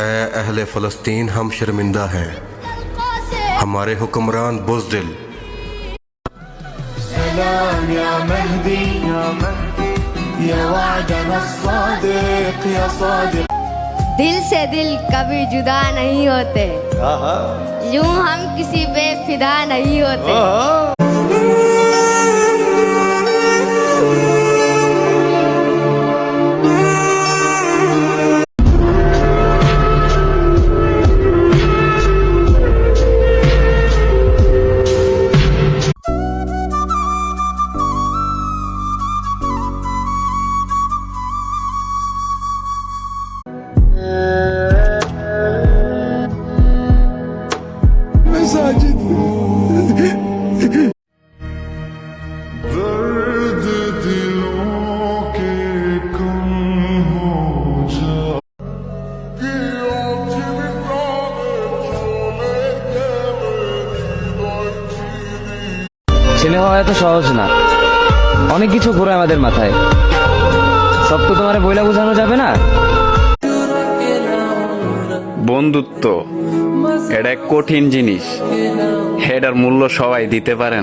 اے اہل فلسطین ہم شرمندہ ہیں۔ ہمارے حکمران بزدل۔ سلام یا مہدی یا مہدی یا وعدنا الصادق یا صادق۔ دل سے دل کبھی جدا نہیں ہوتے۔ یوں ہم کسی بے فدا نہیں ہوتے۔ ছেলে হওয়া এত সহজ না। অনেক কিছু ঘুরে আমাদের মাথায়। সব তো তোমার বইলা বোঝানো যাবে না? বন্ধুত্ব, এটা এক কঠিন জিনিস। এটার মূল্য সবাই দিতে পারে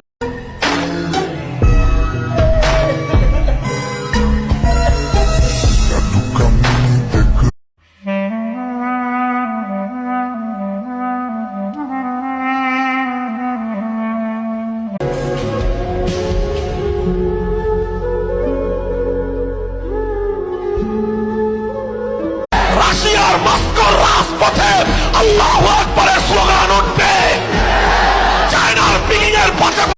না। রাশিয়ার মস্কোর রাজপথে আল্লাহ আকবরের স্লোগান উঠবে চায়নার পিকিং এর পতাকা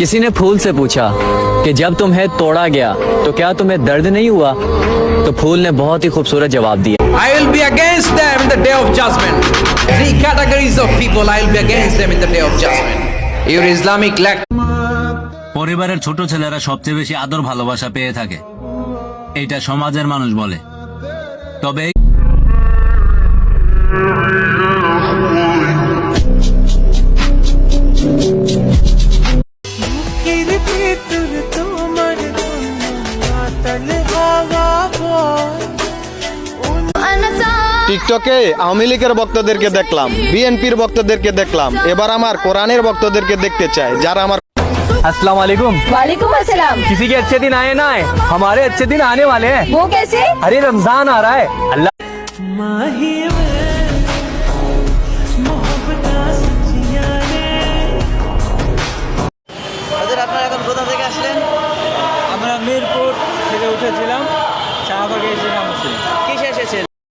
किसी ने फूल से पूछा कि जब तुम्हें तोड़ा गया तो क्या तुम्हें दर्द नहीं हुआ तो फूल ने बहुत ही खूबसूरत जवाब दिया I will be against them in the day of judgment. Three categories of people I will be against them in the day of judgment. Your Islamic lect. পরিবারের ছোট ছেলেরা সবচেয়ে বেশি আদর ভালোবাসা পেয়ে থাকে এটা সমাজের মানুষ বলে তবে টিকটকে আওয়ামী লীগের ভক্তদেরকে দেখলাম বিএনপির ভক্তদেরকে দেখলাম এবার আমার কোরআনের ভক্তদেরকে দেখতে চাই যারা আমার अस्सलाम वालेकुम वालेकुम अस्सलाम किसी के अच्छे दिन आए ना आए हमारे अच्छे दिन आने वाले हैं वो कैसे अरे रमजान आ रहा है अल्लाह থেকে উঠেছিলাম শাহবাগে এসে নামছি কিসে এসেছেন?